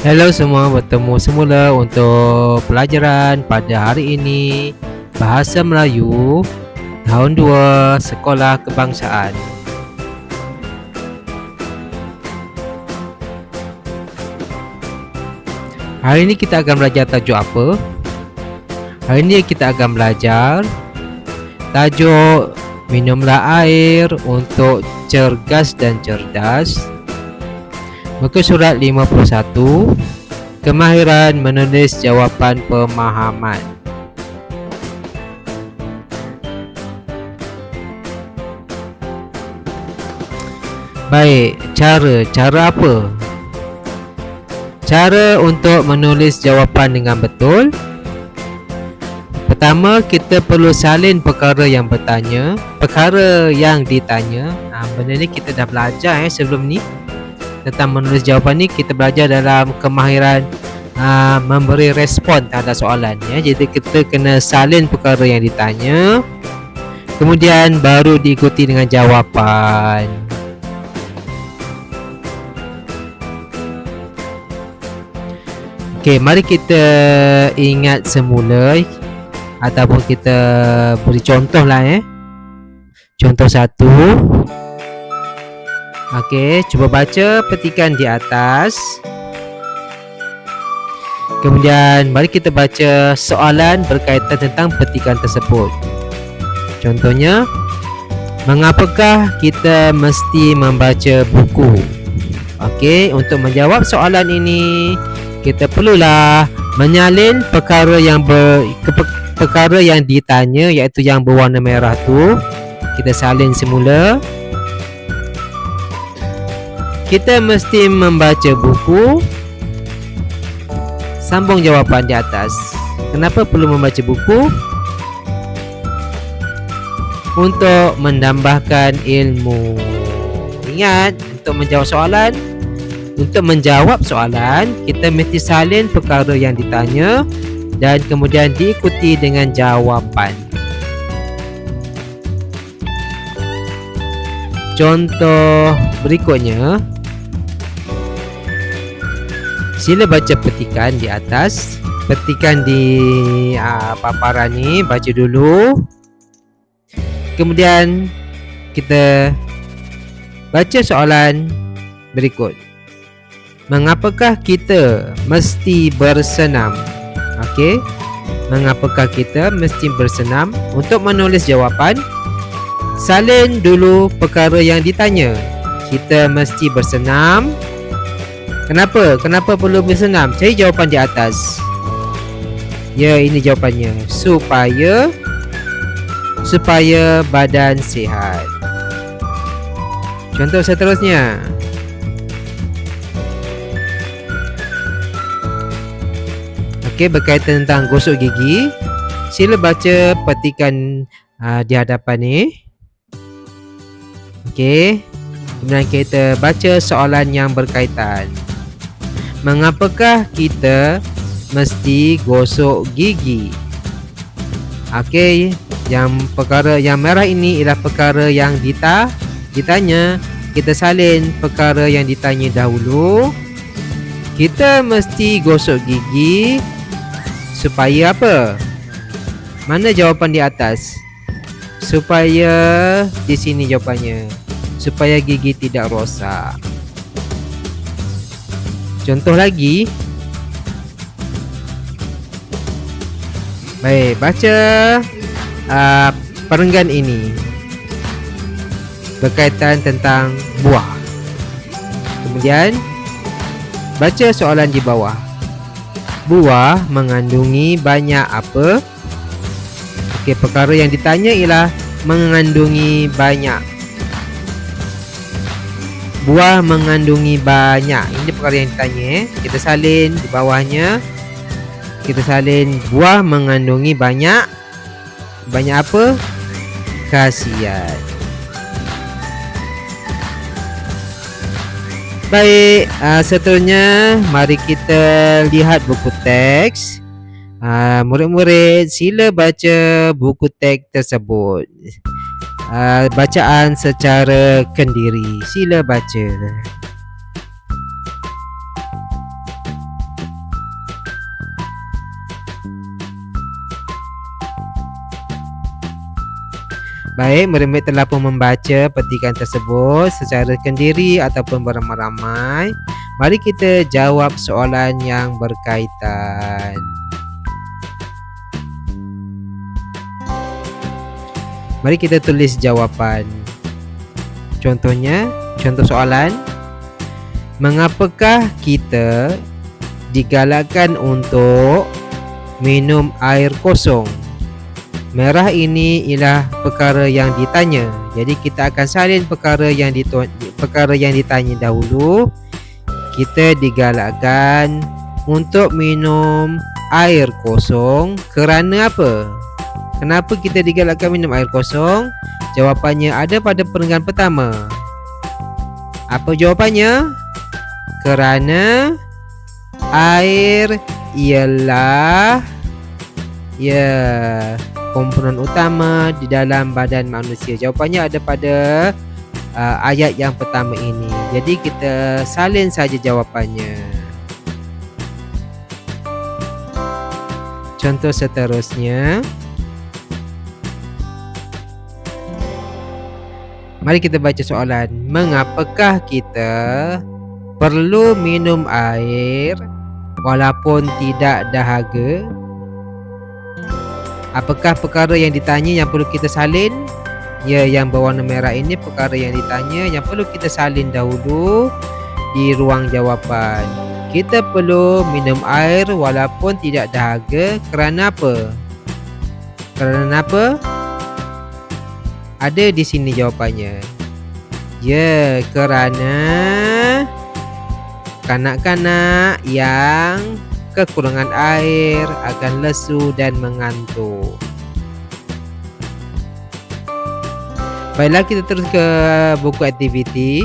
Hello semua, bertemu semula untuk pelajaran pada hari ini. Bahasa Melayu Tahun 2 Sekolah Kebangsaan. Hari ini kita akan belajar tajuk apa? Hari ini kita akan belajar Tajuk Minumlah air untuk cergas dan cerdas Muka surat 51 Kemahiran menulis jawapan pemahaman. Baik, cara, cara apa? Cara untuk menulis jawapan dengan betul. Pertama, kita perlu salin perkara yang bertanya Perkara yang ditanya. Ha, Benda ni kita dah belajar eh, sebelum ni tentang menulis jawapan ni kita belajar dalam kemahiran uh, memberi respon terhadap soalan ya. Jadi kita kena salin perkara yang ditanya kemudian baru diikuti dengan jawapan. Okey, mari kita ingat semula ataupun kita beri contoh lah eh. Contoh satu. Okey, cuba baca petikan di atas. Kemudian mari kita baca soalan berkaitan tentang petikan tersebut. Contohnya, mengapakah kita mesti membaca buku? Okey, untuk menjawab soalan ini, kita perlulah menyalin perkara yang ber, perkara yang ditanya iaitu yang berwarna merah tu. Kita salin semula kita mesti membaca buku. Sambung jawapan di atas. Kenapa perlu membaca buku? Untuk menambahkan ilmu. Ingat, untuk menjawab soalan Untuk menjawab soalan Kita mesti salin perkara yang ditanya Dan kemudian diikuti dengan jawapan. Contoh berikutnya Sila baca petikan di atas. Petikan di uh, paparan ni Baca dulu. Kemudian Kita Baca soalan Berikut. Mengapakah kita Mesti bersenam? Okey. Mengapakah kita Mesti bersenam? Untuk menulis jawapan Salin dulu perkara yang ditanya. Kita mesti bersenam Kenapa? Kenapa perlu bersenam? Cari jawapan di atas. Ya, ini jawapannya. Supaya supaya badan sihat. Contoh seterusnya. Okey, berkaitan tentang gosok gigi. Sila baca petikan uh, di hadapan ni. Okey. Kemudian kita baca soalan yang berkaitan. Mengapakah kita mesti gosok gigi? Okey, yang perkara yang merah ini ialah perkara yang dita ditanya. Kita salin perkara yang ditanya dahulu. Kita mesti gosok gigi supaya apa? Mana jawapan di atas? Supaya di sini jawapannya. Supaya gigi tidak rosak. Contoh lagi. Baik, baca uh, perenggan ini. Berkaitan tentang buah. Kemudian Baca soalan di bawah. Buah mengandungi banyak apa? Okey, perkara yang ditanya ialah Mengandungi banyak Buah mengandungi banyak. Ini perkara yang ditanya eh. Kita salin di bawahnya. Kita salin Buah mengandungi banyak. Banyak apa? Khasiat Baik, uh, seterusnya Mari kita lihat buku teks. Uh, Murid-murid sila baca buku teks tersebut uh, bacaan secara kendiri. Sila baca. Baik, meremit telah pun membaca petikan tersebut secara kendiri ataupun beramai-ramai. Mari kita jawab soalan yang berkaitan. Mari kita tulis jawapan. Contohnya, contoh soalan. Mengapakah kita digalakkan untuk minum air kosong? Merah ini ialah perkara yang ditanya. Jadi kita akan salin perkara yang perkara yang ditanya dahulu. Kita digalakkan untuk minum air kosong kerana apa? Kenapa kita digalakkan minum air kosong? Jawapannya ada pada perenggan pertama. Apa jawapannya? Kerana air ialah ya komponen utama di dalam badan manusia. Jawapannya ada pada uh, ayat yang pertama ini. Jadi kita salin saja jawapannya. Contoh seterusnya. Mari kita baca soalan. Mengapakah kita perlu minum air walaupun tidak dahaga? Apakah perkara yang ditanya yang perlu kita salin? Ya, yang berwarna merah ini perkara yang ditanya yang perlu kita salin dahulu di ruang jawapan. Kita perlu minum air walaupun tidak dahaga kerana apa? Kerana apa? Ada di sini jawapannya. Ya, kerana kanak-kanak yang kekurangan air, akan lesu dan mengantuk. Baiklah kita terus ke buku aktiviti.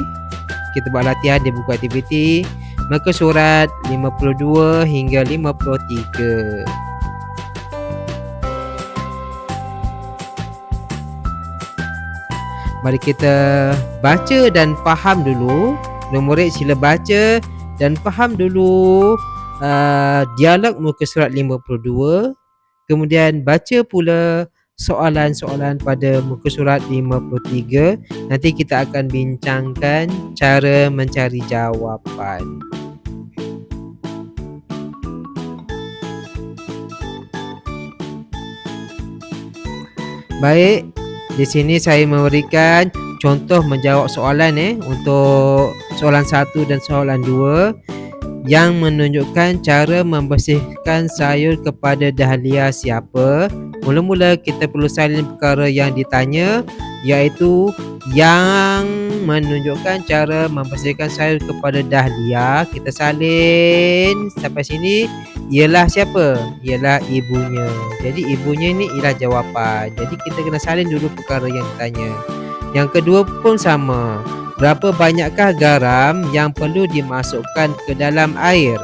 Kita buat latihan di buku aktiviti. Maka surat 52 hingga 53. Mari kita baca dan faham dulu. Murid sila baca dan faham dulu uh, dialog muka surat 52 kemudian baca pula soalan-soalan pada muka surat 53 nanti kita akan bincangkan cara mencari jawapan. Baik, di sini saya memberikan contoh menjawab soalan eh untuk soalan satu dan soalan dua yang menunjukkan cara membersihkan sayur kepada dahlia siapa. Mula-mula kita perlu salin perkara yang ditanya iaitu yang menunjukkan cara membersihkan sayur kepada dahlia. Kita salin sampai sini ialah siapa? Ialah ibunya. Jadi ibunya ni ialah jawapan. Jadi kita kena salin dulu perkara yang ditanya. Yang kedua pun sama. Berapa banyakkah garam yang perlu dimasukkan ke dalam air?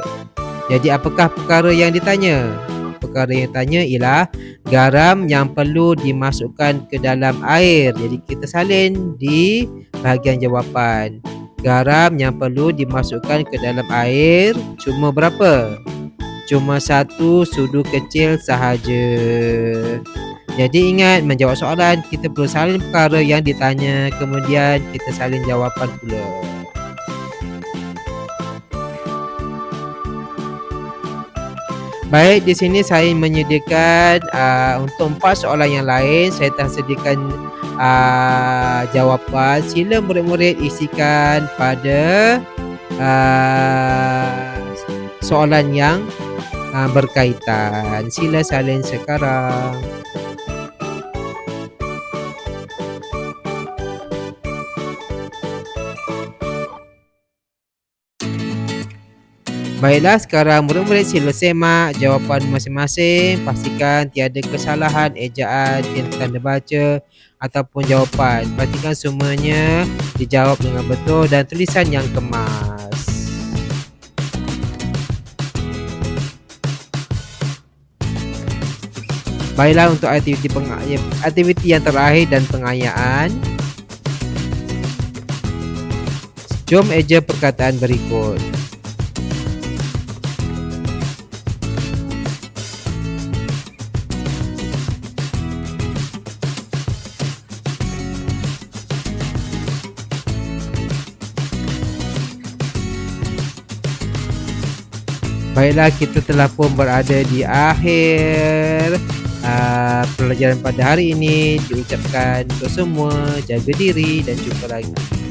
Jadi apakah perkara yang ditanya? Perkara yang ditanya ialah garam yang perlu dimasukkan ke dalam air. Jadi kita salin di bahagian jawapan. Garam yang perlu dimasukkan ke dalam air cuma berapa? Cuma satu sudu kecil sahaja. Jadi ingat menjawab soalan kita perlu salin perkara yang ditanya kemudian kita salin jawapan pula. Baik di sini saya menyediakan uh, untuk empat soalan yang lain saya telah sediakan uh, jawapan sila murid-murid isikan pada uh, soalan yang uh, berkaitan. Sila salin sekarang. Baiklah sekarang murid-murid sila semak jawapan masing-masing Pastikan tiada kesalahan ejaan tanda baca ataupun jawapan Pastikan semuanya dijawab dengan betul dan tulisan yang kemas Baiklah untuk aktiviti peng ya, aktiviti yang terakhir dan pengayaan. Jom eja perkataan berikut. Baiklah kita telah pun berada di akhir uh, pelajaran pada hari ini diucapkan untuk semua jaga diri dan jumpa lagi